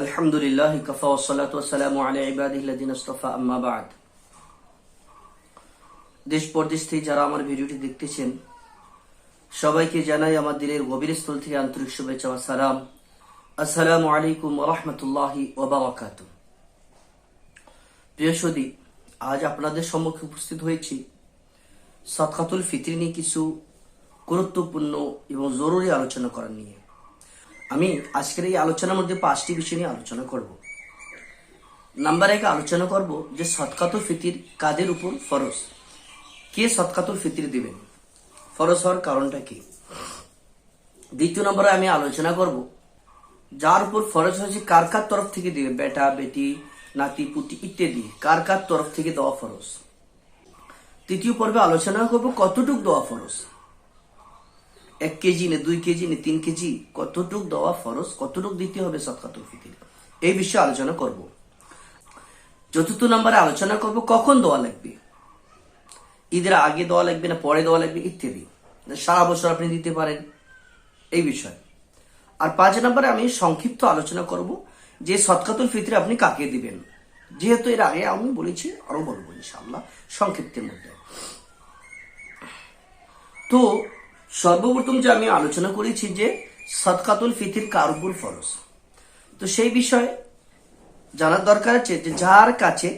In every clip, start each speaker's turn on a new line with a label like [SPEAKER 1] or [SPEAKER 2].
[SPEAKER 1] আলহামদুলিল্লাহ কফা ওসালাত ওসালাম আলী আস্তফা আম্মাবাদ দেশ থেকে যারা আমার ভিডিওটি দেখতেছেন, সবাইকে জানাই আমার গভীর স্থল থেকে আন্তরিক শুভেচ্ছা ও সালাম। আসসালামু আলাইকুম ওবাকাত প্রিয় সদী, আজ আপনাদের সম্মুখে উপস্থিত হয়েছি সৎখাতুল ফিতরি নিয়ে কিছু গুরুত্বপূর্ণ এবং জরুরি আলোচনা করার নিয়ে। আমি আজকের এই আলোচনার মধ্যে পাঁচটি বিষয় নিয়ে আলোচনা করব। নাম্বার এক, আলোচনা করব যে সৎকাতুল ফিতির কাদের উপর ফরজ? কে সৎকাতুল ফিতির দিবেন? ফরজ হওয়ার কারণটা কি? দ্বিতীয় নম্বরে আমি আলোচনা করব, যার উপর ফরজ হয়েছে কার কার তরফ থেকে দিবে বেটা, বেটি, নাতি, পুতি ইত্যাদি। কার কার তরফ থেকে দেওয়া ফরজ? তৃতীয় পর্বে আলোচনা করব কতটুক দেওয়া ফরজ? এক কেজি নে দুই কেজি নে তিন কেজি, কতটুক দেওয়া ফরজ, কতটুক দিতে হবে সৎকাতুল ফিতির? এই বিষয়ে আলোচনা করব। চতুর্থ নম্বরে আলোচনা করব, কখন দেওয়া লাগবে? ঈদের আগে দেওয়া লাগবে না পরে দেওয়া লাগবে, ইত্যাদি। সারা বছর আপনি দিতে পারেন, এই বিষয়। আর পাঁচ নম্বরে আমি সংক্ষিপ্ত আলোচনা করব, যে সৎকাতুল ফিতরে আপনি কাকে দিবেন? যেহেতু এর আগে আমি বলেছি আরও বলব ইনশাআল্লাহ, সংক্ষিপ্তের মধ্যে। তো সর্বপ্রথম যে আমি আলোচনা করেছি যে সৎকাতুল ফিতির কার উপর ফরজ। তো সেই বিষয়ে জানার দরকার আছে যে যার কাছে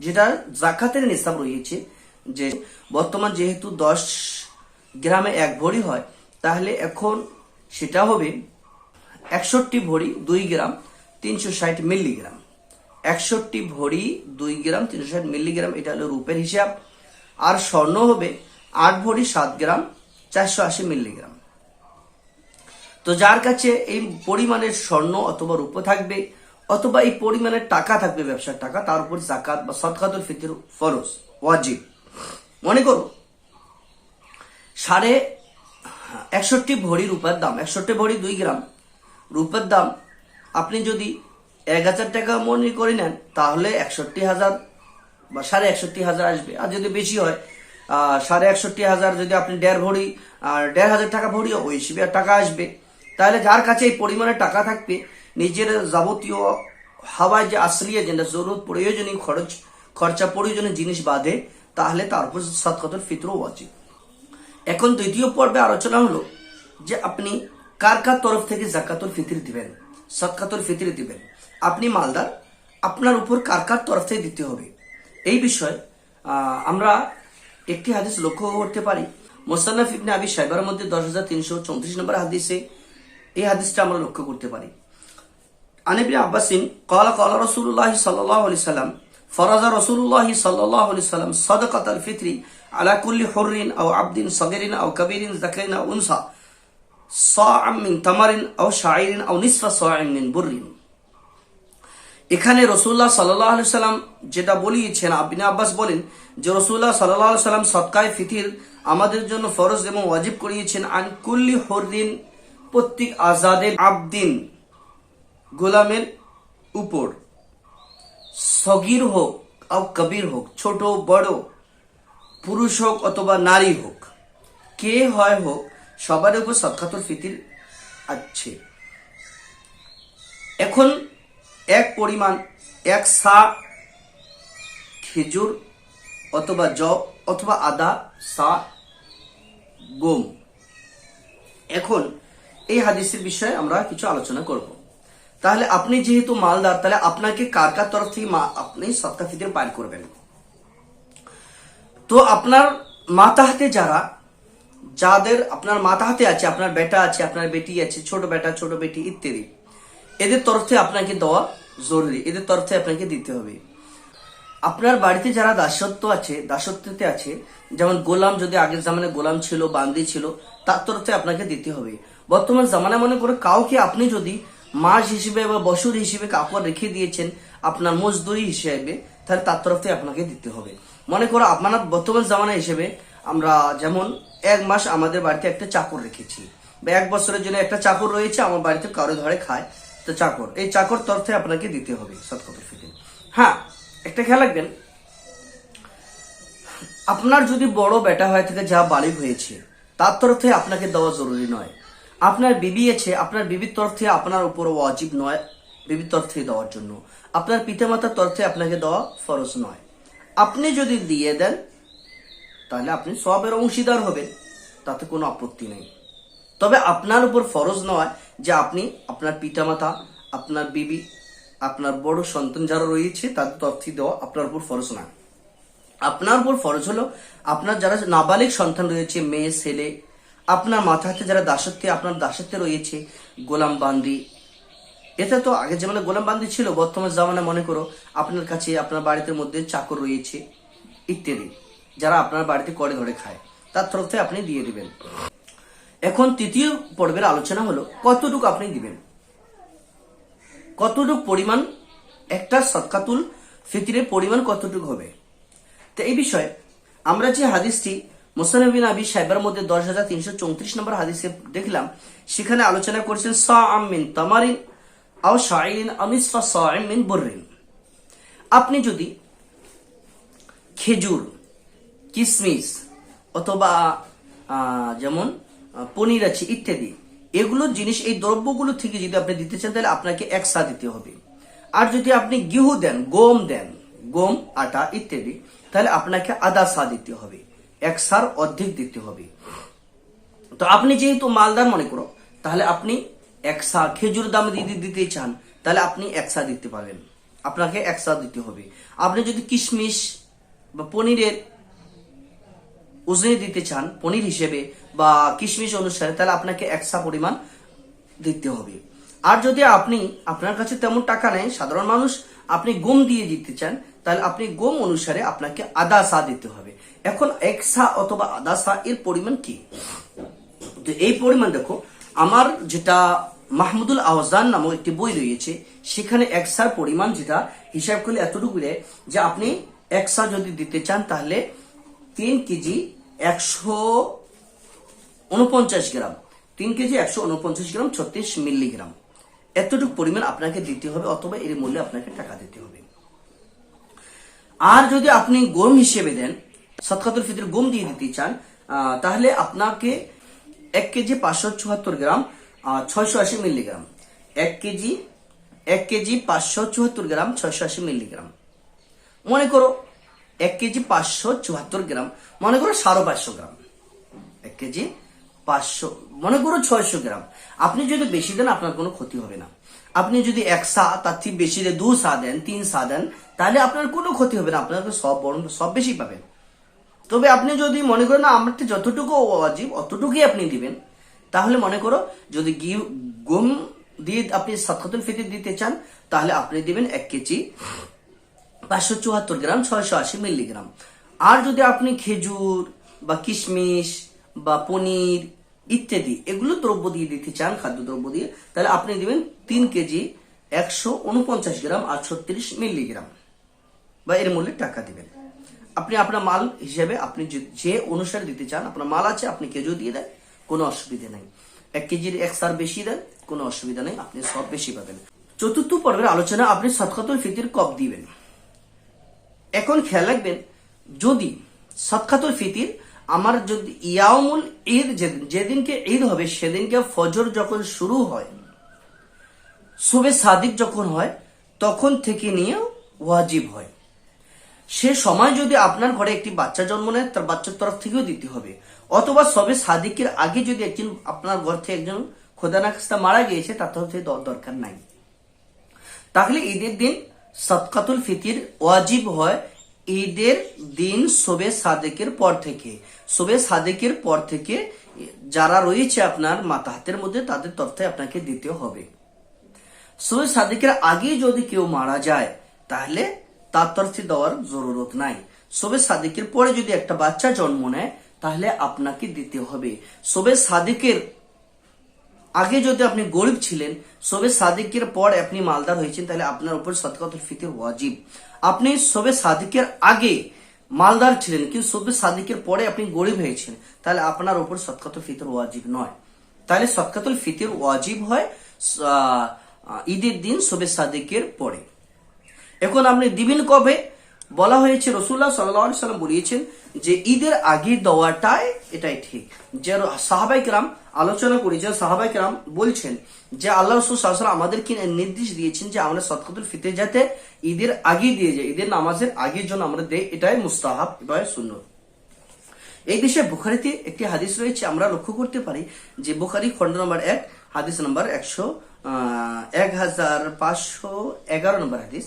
[SPEAKER 1] যেটা জাকাতের নিসাব রয়েছে, যে বর্তমান যেহেতু দশ গ্রামে এক ভরি হয়, তাহলে এখন সেটা হবে একষট্টি ভরি দুই গ্রাম তিনশো ষাট মিলিগ্রাম। একষট্টি ভরি দুই গ্রাম তিনশো ষাট মিলিগ্রাম, এটা হলো রূপের হিসাব। আর স্বর্ণ হবে আট ভরি সাত গ্রাম চারশো আশি মিলিগ্রাম। তো যার কাছে এই পরিমাণের স্বর্ণ অথবা রূপ থাকবে, অথবা এই পরিমাণের টাকা থাকবে ব্যবসার টাকা, তার উপর জাকাত বা সৎকাতুল ফিতির ফরজ, ওয়াজিব। মনে করো, সাড়ে একষট্টি ভরি রূপার দাম, একষট্টি ভরি দুই গ্রাম রূপের দাম, আপনি যদি এক হাজার টাকা মনে করে নেন, তাহলে একষট্টি হাজার বা সাড়ে একষট্টি হাজার আসবে। আর যদি বেশি হয় সাড়ে একষট্টি হাজার যদি আপনি দেড় ভরি, আর দেড় হাজার টাকা ভরি ওই হিসেবে টাকা আসবে। তাহলে যার কাছে এই পরিমাণে টাকা থাকবে, নিজের যাবতীয় হাওয়ায় যে আসলিয়া যেটা জরুরত, প্রয়োজনীয় খরচ, খরচা প্রয়োজনীয় জিনিস বাদে, তাহলে তার উপর সৎকতর ফিতরও উচিত এখন দ্বিতীয় পর্বে আলোচনা হলো যে আপনি কার কার তরফ থেকে জাকাতুল ফিতর দিবেন সৎকাতুল ফিতর দিবেন। আপনি মালদার, আপনার উপর কার কার তরফ থেকে দিতে হবে? এই বিষয়ে আমরা একটি হাদিস লক্ষ্য করতে পারি। মোসান্নাফ ইবনে আবি সাইবার মধ্যে দশ হাজার তিনশো চৌত্রিশ নম্বর হাদিসে এই হাদিসটা আমরা লক্ষ্য করতে পারি। আনিবিন আব্বাসিন কলা কলা রসুল্লাহ সাল্লাহ আলি সাল্লাম, ফরাজা রসুল্লাহ সাল্লাহ আলি সাল্লাম সদকাত আল ফিত্রি আলাকুল্লি হরিন আও আবদিন সগেরিন আও কবিরিন জাকরিন আও উনসা সা আমিন তামারিন আও শাহরিন আও নিসফা সা আমিন বুরিন এখানে রসুল্লাহ সাল্লাহ আলু সাল্লাম যেটা বলিয়েছেন আবিন আব্বাস বলেন যে রসুল্লাহ সাল্লাহ আলু সাল্লাম সৎকায় ফিতির আমাদের জন্য ফরজ এবং ওয়াজিব করিয়েছেন, আন কুল্লি হরদিন প্রত্যেক আজাদের আবদিন গোলামের উপর। সগির হোক আর কবির হোক, ছোট, বড়, পুরুষ হোক অথবা নারী হোক, কে হয় হোক, সবার উপর সৎকাতুল ফিতির আছে। এখন এক পরিমাণ, এক সা, খেজুর অথবা জব অথবা আদা, সা, গম। এখন এই হাদিসের বিষয়ে আমরা কিছু আলোচনা করব। তাহলে আপনি যেহেতু মালদার, তাহলে আপনাকে কার কার তরফ থেকে মা- আপনি সৎকা ফিতর পার করবেন? তো আপনার মাতা হাতে যারা, যাদের আপনার মাতা হাতে আছে, আপনার বেটা আছে, আপনার বেটি আছে, ছোট বেটা, ছোট বেটি ইত্যাদি, এদের তরফ থেকে আপনাকে দেওয়া জরুরি। এদের তরফে আপনাকে দিতে হবে। আপনার বাড়িতে যারা দাসত্ব আছে, দাসত্বতে আছে, যেমন গোলাম যদি আগের জামানে গোলাম ছিল, বান্দি ছিল, তার তরফে আপনাকে দিতে হবে। বর্তমান জামানা মনে করে কাউকে আপনি যদি মাস হিসেবে বা বছর হিসেবে কাপড় রেখে দিয়েছেন, আপনার মজদুরি হিসেবে, তাহলে তার তরফ আপনাকে দিতে হবে। মনে করো আপনার বর্তমান জামানা হিসেবে আমরা যেমন এক মাস আমাদের বাড়িতে একটা চাকর রেখেছি। বা এক বছরের জন্য একটা চাকর রয়েছে, আমার বাড়িতে কারও ধরে খায়। তো চাকর। এই চাকর তরফে আপনাকে দিতে হবে সৎকতর ফিতে। হ্যাঁ একটা খেয়াল রাখবেন। আপনার যদি বড় বেটা হয়ে থাকে যা বাড়ি হয়েছে, তার তরফ থেকে আপনাকে দেওয়া জরুরি নয়। আপনার বিবি আছে, আপনার বিবির তরফ থেকে আপনার উপর ওয়াজিব নয় বিবির তরফে দেওয়ার জন্য। আপনার পিতামাতার তরফে আপনাকে দেওয়া ফরজ নয়। আপনি যদি দিয়ে দেন, তাহলে আপনি সবের অংশীদার হবেন, তাতে কোনো আপত্তি নেই। তবে আপনার উপর ফরজ নয় যে আপনি আপনার পিতামাতা, আপনার বিবি, আপনার বড় সন্তান যারা রয়েছে, তাদের তথ্য দেওয়া আপনার উপর ফরজ নয়। আপনার উপর ফরজ হলো আপনার যারা নাবালিক সন্তান রয়েছে, মেয়ে, ছেলে, আপনার মাথা হাতে যারা দাসত্বে, আপনার দাসত্বে রয়েছে, গোলাম বান্দি। এটা তো আগে যেমন গোলাম বান্দি ছিল, বর্তমান জামানায় মনে করো আপনার কাছে, আপনার বাড়িতে মধ্যে চাকর রয়েছে, ইত্যাদি। যারা আপনার বাড়িতে করে ধরে খায়, তার তরফ থেকে আপনি দিয়ে দিবেন। এখন তৃতীয় পর্বের আলোচনা হলো, কতটুকু আপনি দিবেন? কতটুকু পরিমাণ? একটা সৎকাতুল ফিতিরের পরিমাণ কতটুকু হবে? তো এই বিষয়ে আমরা যে হাদিসটি মোসানবিন আবি সাহেবের মধ্যে দশ হাজার তিনশো চৌত্রিশ নম্বর হাদিসে দেখলাম, সেখানে আলোচনা করেছেন সা আমিন তামারিন আও শাইরিন আমিসফা সা আমিন বর্রিন। আপনি যদি খেজুর, কিসমিস অথবা যেমন পনির আছে, ইত্যাদি। এগুলো জিনিস, এই দ্রব্যগুলো থেকে যদি আপনি দিতে চান, তাহলে আপনাকে এক সা দিতে হবে। আর যদি আপনি গেহু দেন, গম দেন, গম, আটা ইত্যাদি, তাহলে আপনাকে আধা সা দিতে হবে। এক সার অর্ধেক দিতে হবে। তো আপনি যেহেতু মালদার মনে করো, তাহলে আপনি এক একসা খেজুর দাম যদি দিতে চান, তাহলে আপনি এক একসা দিতে পারবেন। আপনাকে এক একসা দিতে হবে। আপনি যদি কিশমিশ বা পনিরের ওজনে দিতে চান পনির হিসেবে বা কিশমিশ অনুসারে, তাহলে আপনাকে একসা পরিমাণ দিতে হবে। আর যদি আপনি, আপনার কাছে তেমন টাকা নেই, সাধারণ মানুষ আপনি গম দিয়ে দিতে চান, তাহলে আপনি গম অনুসারে আপনাকে আদা সা দিতে হবে। এখন এক সা অথবা আদা সা এর পরিমাণ কি? তো এই পরিমাণ দেখো, আমার যেটা মাহমুদুল আহজান নামক একটি বই রয়েছে, সেখানে একসার পরিমাণ যেটা হিসাব করলে এতটুকু যে আপনি একসা যদি দিতে চান, তাহলে তিন কেজি একশো উনপঞ্চাশ গ্রাম। তিন কেজি একশো উনপঞ্চাশ গ্রাম, ছত্রিশ মিলিগ্রাম। এতটুকু পরিমাণ আপনাকে দিতে হবে অথবা এর মূল্যে আপনাকে টাকা দিতে হবে। আর যদি আপনি গম হিসেবে দেন সৎকাতুল ফিতর গম দিয়ে দিতে চান তাহলে আপনাকে এক কেজি পাঁচশো চুয়াত্তর গ্রাম ছয়শো আশি মিলিগ্রাম। এক কেজি এক কেজি পাঁচশো চুয়াত্তর গ্রাম, ছয়শো আশি মিলিগ্রাম। মনে করো এক কেজি পাঁচশো চুয়াত্তর গ্রাম। মনে করো সাড়ে পাঁচশো গ্রাম। এক কেজি পাঁচশো, মনে করো ছয়শো গ্রাম। আপনি যদি বেশি দেন, আপনার কোনো ক্ষতি হবে না। আপনি যদি এক সা, তার থেকে বেশি দেন দু সা দেন, তিন সা দেন, তাহলে আপনার কোনো ক্ষতি হবে না। আপনার সব বরং সব বেশি পাবেন। তবে আপনি যদি মনে করেন, না, আমার যতটুকু অজীব, অতটুকুই আপনি দিবেন, তাহলে মনে করো যদি গম দিয়ে আপনি সৎকাতুল ফিতির দিতে চান, তাহলে আপনি দিবেন এক কেজি পাঁচশো চুয়াত্তর গ্রাম, ছয়শো আশি মিলিগ্রাম। আর যদি আপনি খেজুর বা কিশমিশ বা পনির ইত্যাদি এগুলো দ্রব্য দিয়ে দিতে চান খাদ্য দ্রব্য দিয়ে, তাহলে আপনি দিবেন তিন কেজি একশো উনপঞ্চাশ গ্রাম আর ছত্রিশ মিলিগ্রাম। বা এর মূল্যে টাকা দিবেন। আপনি আপনার মাল হিসেবে আপনি যে- অনুসারে দিতে চান, আপনার মাল আছে, আপনি কেজিও দিয়ে দেন, কোনো অসুবিধা নেই। এক কেজির এক সার বেশি দেন, কোনো অসুবিধা নেই, আপনি সব বেশি পাবেন। চতুর্থ পর্বের আলোচনা, আপনি সৎকাতুল ফিতির কব দিবেন। এখন খেয়াল রাখবেন, যদি সৎকাতুল ফিতির, আমার যদি ইয়ামুল ঈদ যেদিন, যেদিনকে ঈদ হবে, সেদিনকে ফজর যখন শুরু হয় শুভে সাদিক যখন হয়, তখন থেকে নিয়ে ওয়াজিব হয়। সে সময় যদি আপনার ঘরে একটি বাচ্চা জন্ম নেয়, তার বাচ্চার তরফ থেকেও দিতে হবে। অথবা সবে সাদিকের আগে যদি একজন, আপনার ঘর থেকে একজন খোদা নাখাস্তা মারা গিয়েছে, তার তরফ থেকে দরকার নাই। তাহলে ঈদের দিন সৎকাতুল ফিতির ওয়াজিব হয় ঈদের দিন শোবে সাদেকের পর থেকে। শোবে সাদেকের পর থেকে যারা রয়েছে আপনার মাতা হাতের মধ্যে, তাদের তথ্যে আপনাকে দিতে হবে। শোবে সাদেকের আগে যদি কেউ মারা যায়, তাহলে তার তরফে দেওয়ার জরুরত নাই। শোবে সাদেকের পরে যদি একটা বাচ্চা জন্ম নেয়, তাহলে আপনাকে দিতে হবে। শোবে সাদেকের আগে যদি আপনি গরিব ছিলেন, সবে সাদিকের পর আপনি মালদার হয়েছেন, তাহলে আপনার উপর সদকাতুল ফিতর ওয়াজিব। আপনি সবে সাদিকের আগে মালদার ছিলেন, কিন্তু সবে সাদিকের পরে আপনি গরিব হয়েছেন, তাহলে আপনার উপর সদকাতুল ফিতর ওয়াজিব নয়। তাহলে সদকাতুল ফিতর ওয়াজিব হয় ঈদের দিন সবে সাদিকের পরে। এখন আপনি দিবেন কবে? বলা হয়েছে রসুল্লাহ সাল্লাহ সাল্লাম বলিয়েছেন যে ঈদের আগে দেওয়াটাই এটাই ঠিক। যে সাহাবাই কিরাম আলোচনা করেছেন সাহাবাই কিরাম বলছেন যে আল্লাহ রসুল সাল্লাম আমাদেরকে নির্দেশ দিয়েছেন যে আমরা সদকতুল ফিতে যাতে ঈদের আগে দিয়ে যায়, ঈদের নামাজের আগের জন্য আমরা দেয় এটাই মুস্তাহাব, এটাই শূন্য এই বিষয়ে বুখারিতে একটি হাদিস রয়েছে, আমরা লক্ষ্য করতে পারি যে বুখারি খন্ড নম্বর এক, হাদিস নম্বর একশো এক হাজার পাঁচশো এগারো নম্বর হাদিস।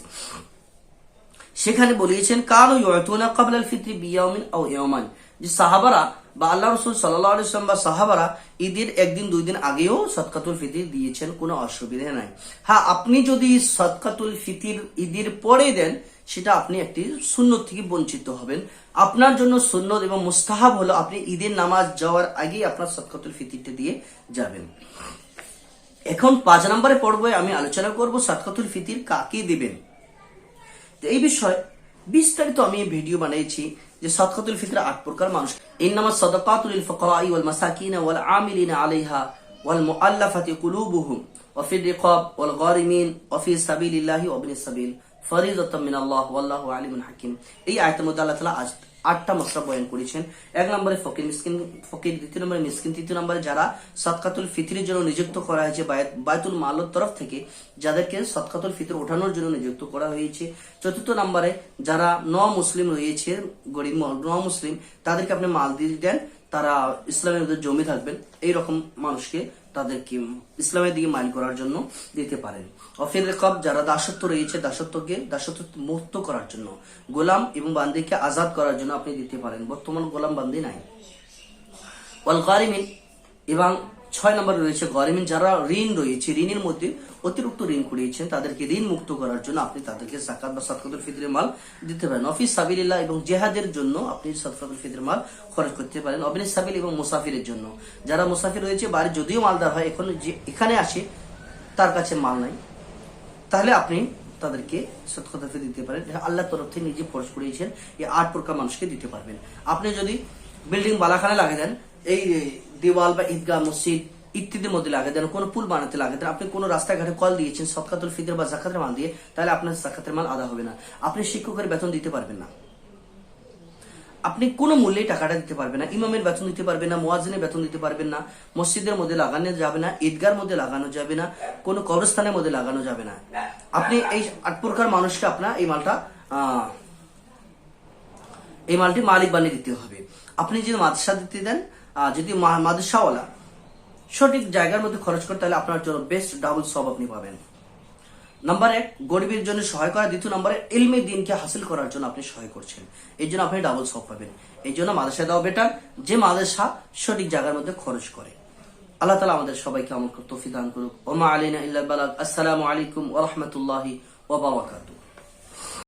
[SPEAKER 1] সেখানে বলিয়েছেন, কানু ইয়তুনা কাবলাল ফিত্রি বিয়াউমিন আও ইয়ামান যে সাহাবারা বা আল্লাহ রসুল সাল্লাহ আলাইসলাম বা সাহাবারা ঈদের একদিন, দুই দিন আগেও সৎকাতুল ফিতির দিয়েছেন, কোনো অসুবিধা নাই। হ্যাঁ আপনি যদি সৎকাতুল ফিতির ঈদের পরে দেন, সেটা আপনি একটি সুন্নত থেকে বঞ্চিত হবেন। আপনার জন্য সুন্নত এবং মুস্তাহাব হলো আপনি ঈদের নামাজ যাওয়ার আগেই আপনার সদকাতুল ফিতিরটা দিয়ে যাবেন। এখন পাঁচ নম্বরে পর্বে আমি আলোচনা করব সৎকাতুল ফিতির কাকে দিবেন? এই বিষয়ে বিস্তারিত আমি ভিডিও বানিয়েছি যে সদকাতুল ফিতর আট প্রকার মানুষ। ইন্নামা সদকাতুল ফুকারাই ওয়াল মাসাকিন ওয়াল আমিলিন আলাইহা ওয়াল মুআল্লাফাতি কুলুবুহুম ওয়া ফি রিকাব ওয়াল গারিমিন ওয়া ফি সাবিলিল্লাহি ওয়া ইবনিস সাবিল। ফরিযাতাম মিনাল্লাহ, ওয়াল্লাহু আলিমুন হাকিম। এই আয়াতের মধ্যে আল্লাহ তাআলা আজ আটটা মশলা বয়ান করেছেন। এক নম্বরে ফকির মিসকিন, ফকির, দ্বিতীয় নম্বরে মিসকিন, তৃতীয় নম্বরে যারা সৎকাতুল ফিতরের জন্য নিযুক্ত করা হয়েছে বায়াত- বায়তুল মালর তরফ থেকে যাদেরকে সৎকাতুল ফিতর ওঠানোর জন্য নিযুক্ত করা হয়েছে। চতুর্থ নম্বরে যারা ন মুসলিম রয়েছে, গরিব ন মুসলিম তাদেরকে আপনি মাল দিয়ে দেন। তারা ইসলামের মধ্যে জমি থাকবেন এই রকম মানুষকে তাদেরকে ইসলামের দিকে মাইল করার জন্য দিতে পারেন। অফির রেকব যারা দাসত্ব রয়েছে, দাসত্বকে দাসত্ব মুক্ত করার জন্য, গোলাম এবং বান্দিকে আজাদ করার জন্য আপনি দিতে পারেন। বর্তমান গোলাম বান্দি নাই। ওয়াল গারিমিন এবং ছয় নম্বর রয়েছে গরিমিন, যারা ঋণ রয়েছে, ঋণের মধ্যে অতিরিক্ত ঋণ করিয়েছেন তাদেরকে ঋণ মুক্ত করার জন্য আপনি তাদেরকে জাকাত বা সদকাতুল ফিতরের মাল দিতে পারেন। অফিস, সাবিলিল্লাহ এবং জেহাদের জন্য আপনি সদকাতুল ফিতরের মাল খরচ করতে পারেন। অবিন সাবিল এবং মুসাফিরের জন্য। যারা মুসাফির রয়েছে, বাড়ি যদিও মালদার হয়, এখন যে এখানে আসে, তার কাছে মাল নাই। তাহলে আপনি তাদেরকে সৎকতাতে দিতে পারেন। আল্লাহ তরফ থেকে নিজে ফরজ করিয়েছেন, এই আট প্রকার মানুষকে দিতে পারবেন। আপনি যদি বিল্ডিং বালাখানে লাগিয়ে দেন এই দেওয়াল বা ঈদগাহ, মসজিদ ইত্যাদির মধ্যে লাগিয়ে দেন, কোনো পুল বানাতে লাগিয়ে দেন। আপনি কোনো রাস্তাঘাটে কল দিয়েছেন সৎকাতুল ফিতর বা জাকাতের মাল দিয়ে, তাহলে আপনার জাকাতের মাল আদা হবে না। আপনি শিক্ষকের বেতন দিতে পারবেন না। আপনি কোনো মূল্যে টাকাটা দিতে পারবেন না। ইমামের বেতন দিতে পারবেন না মোয়াজিনের বেতন দিতে পারবেন না, মসজিদের মধ্যে লাগানো যাবে না, ঈদগার মধ্যে লাগানো যাবে না, কোনো কবরস্থানের মধ্যে লাগানো যাবে না। আপনি এই আট প্রকার মানুষকে আপনার এই মালটা এই মালটি মালিক বানিয়ে দিতে হবে। আপনি যদি মাদ্রাসা দিতে দেন যদি মা- মাদ্রাসাওয়ালা সঠিক জায়গার মধ্যে খরচ করেন তাহলে আপনার জন্য বেস্ট ডাবল সব আপনি পাবেন। নাম্বার এক, গরিবের জন্য সহায় করা। দ্বিতীয় নম্বরে ইলমে দিনকে হাসিল করার জন্য আপনি সহায় করছেন। এই জন্য আপনি ডাবল সব পাবেন। এই জন্য মাদ্রাসা দেওয়া বেটার যে মাদ্রাসা সঠিক জায়গার মধ্যে খরচ করে। আল্লাহ তালা আমাদের সবাইকে আমল তৌফিক দান করুক। ওমা আলিনা ইল্লা বালাগ। আসসালামু আলাইকুম ওয়া বারাকাতুহু।